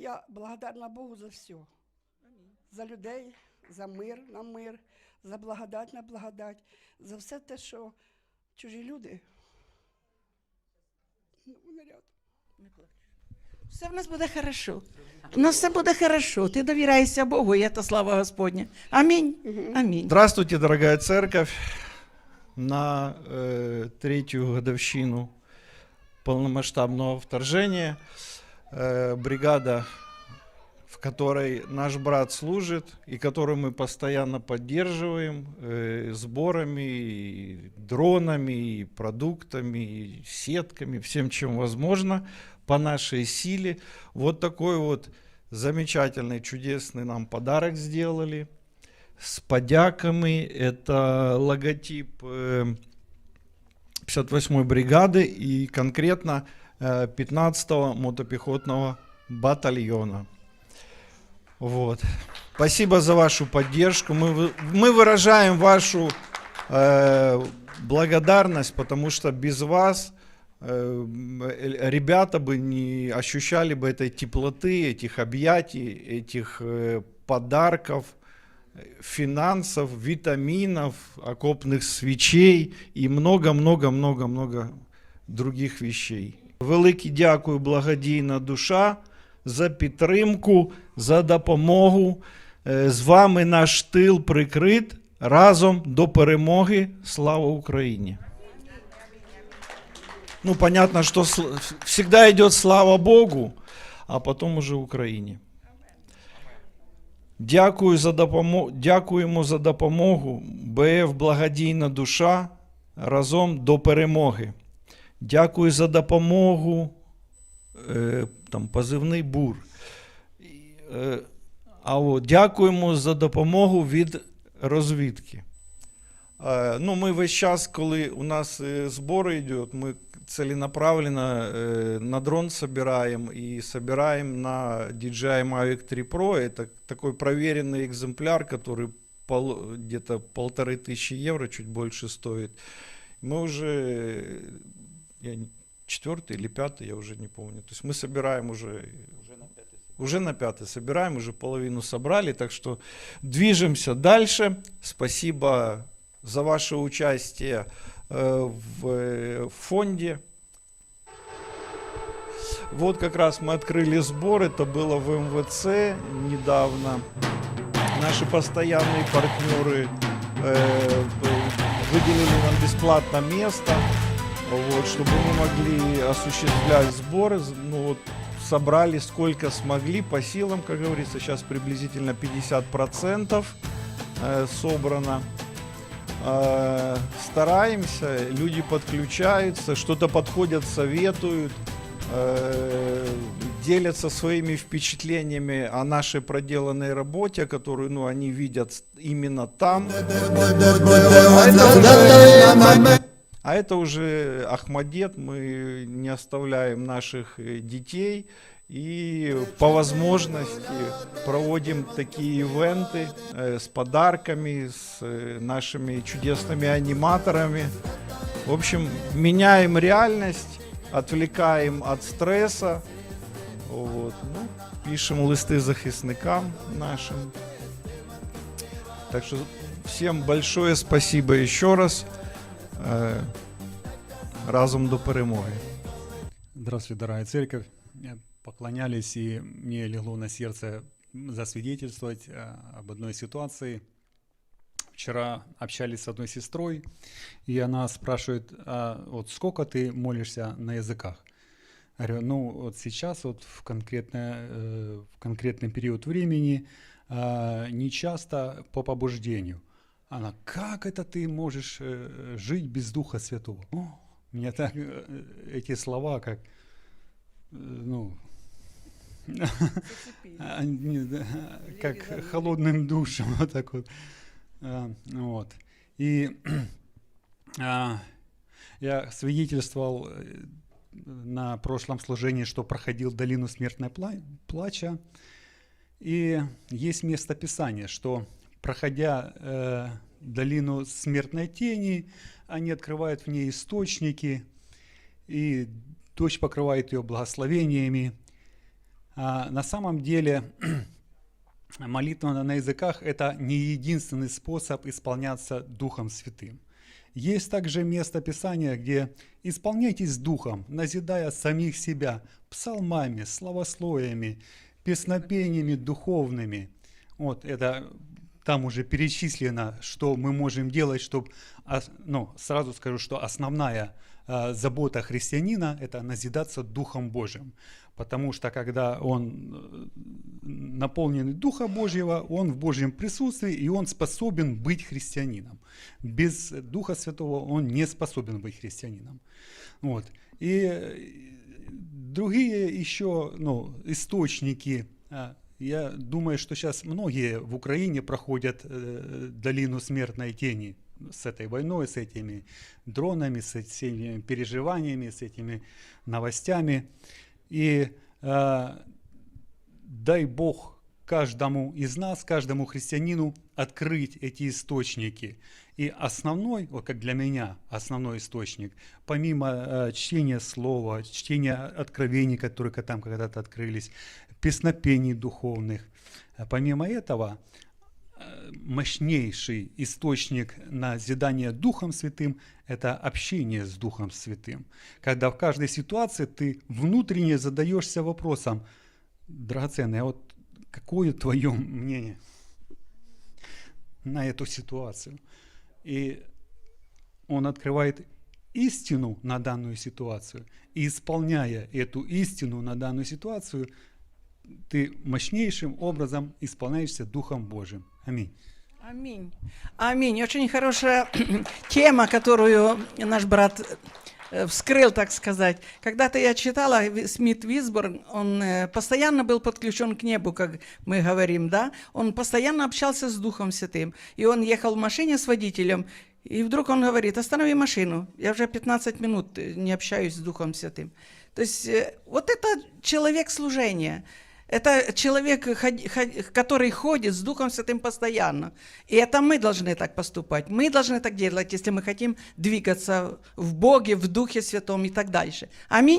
я благодарна Богу за все. За людей, за мир на мир, за благодать на благодать, за все те, що чужі люди. Ну, вони рядом. Все в нас буде хорошо. У нас все буде хорошо. Ти довіряєшся Богу, і це слава Господня. Амінь. Амінь. Здравствуйте, дорогая церковь. На э, третью годовщину полномасштабного вторжения э, бригада, в которой наш брат служит и которую мы постоянно поддерживаем э, сборами, и дронами, и продуктами, и сетками, всем, чем возможно по нашей силе. Вот такой вот замечательный, чудесный нам подарок сделали с подяками. Это логотип э, 58-й бригады и конкретно э, 15-го мотопехотного батальона. Вот. Спасибо за вашу поддержку. Мы, мы выражаем вашу э, благодарность, потому что без вас э, э, ребята бы не ощущали бы этой теплоты, этих объятий, этих э, подарков, финансов, витаминов, окопных свечей и много-много-много-много других вещей. Велике дякую, благодійна душа, за підтримку, за допомогу. Е, З вами наш тил прикрит. Разом до перемоги. Слава Україні! Ну, понятно, что всегда идет слава Богу, а потом уже Україні. Дякую за допомогу, дякуємо за допомогу. БФ Благодійна душа разом до перемоги. Дякую за допомогу. Е, там позивний бур. І, Е, а от, дякуємо за допомогу від розвідки. Е, ну, ми весь час, коли у нас е, збори йдуть, ми целенаправленно э, на дрон собираем и собираем на DJI Mavic 3 Pro. Это такой проверенный экземпляр, который пол- где-то полторы тысячи евро, чуть больше стоит. Мы уже, э, Я не- четвертый или пятый, я уже не помню. То есть мы собираем уже... Уже на пятый собираем, уже половину собрали, так что движемся дальше. Спасибо за ваше участие э, в э, фонде. Вот как раз мы открыли сбор, это было в МВЦ недавно. Наши постоянные партнеры э, выделили нам бесплатно место, вот, чтобы мы могли осуществлять сборы. Ну, вот, собрали сколько смогли по силам, как говорится, сейчас приблизительно 50% э, собрано. Э, стараемся, люди подключаются, что-то подходят, советуют, э, делятся своими впечатлениями о нашей проделанной работе, которую ну, они видят именно там. А это уже Ахмадет, мы не оставляем наших э, детей и по возможности проводим такие ивенты э, с подарками, с э, нашими чудесными аниматорами. В общем, меняем реальность, отвлекаем от стресса, вот, ну, пишем листы захисникам нашим. Так что всем большое спасибо еще раз. Разом до перемоги. Здравствуйте, дорогая церковь. Поклонялись, и мне легло на сердце засвидетельствовать э, об одной ситуации. Вчера общались с одной сестрой, и она спрашивает, а вот сколько ты молишься на языках? Я говорю, ну вот сейчас, вот в, конкретное, э, в конкретный период времени, э, не часто по побуждению. Она, как это ты можешь э, жить без Духа Святого? О, меня так э, эти слова, как, э, ну, как холодным душем, вот так вот. А, Вот. И а, я свидетельствовал на прошлом служении, что проходил долину смертной пла- плача. И есть место Писания, что проходя э, долину смертной тени, они открывают в ней источники, и дождь покрывает ее благословениями. А, на самом деле молитва на языках – это не единственный способ исполняться Духом Святым. Есть также место Писания, где «исполняйтесь Духом, назидая самих себя псалмами, славословиями, песнопениями духовными». Вот это там уже перечислено, что мы можем делать, чтобы, ну, сразу скажу, что основная э, забота христианина – это назидаться Духом Божьим. Потому что когда он э, наполнен Духа Божьего, он в Божьем присутствии, и он способен быть христианином. Без Духа Святого он не способен быть христианином. Вот. И э, другие еще ну, источники, а, я думаю, что сейчас многие в Украине проходят э, долину смертной тени с этой войной, с этими дронами, с этими переживаниями, с этими новостями. И э, дай Бог каждому из нас, каждому христианину открыть эти источники. И основной, вот как для меня, основной источник, помимо э, чтения слова, чтения откровений, которые там когда-то открылись, песнопений духовных, э, помимо этого, э, мощнейший источник назидания Духом Святым – это общение с Духом Святым. Когда в каждой ситуации ты внутренне задаешься вопросом, драгоценный, а вот какое твое мнение на эту ситуацию? И он открывает истину на данную ситуацию, и исполняя эту истину на данную ситуацию, ты мощнейшим образом исполняешься Духом Божьим. Аминь. Аминь. Аминь. Очень хорошая тема, которую наш брат э, вскрыл, так сказать. Когда-то я читала Ви- Смит Висборн, он э, постоянно был подключен к небу, как мы говорим, да? Он постоянно общался с Духом Святым. И он ехал в машине с водителем, и вдруг он говорит, останови машину, я уже 15 минут э, не общаюсь с Духом Святым. То есть э, вот это человек служения. Это человек, который ходит с Духом Святым постоянно. И это мы должны так поступать. Мы должны так делать, если мы хотим двигаться в Боге, в Духе Святом и так дальше. Аминь.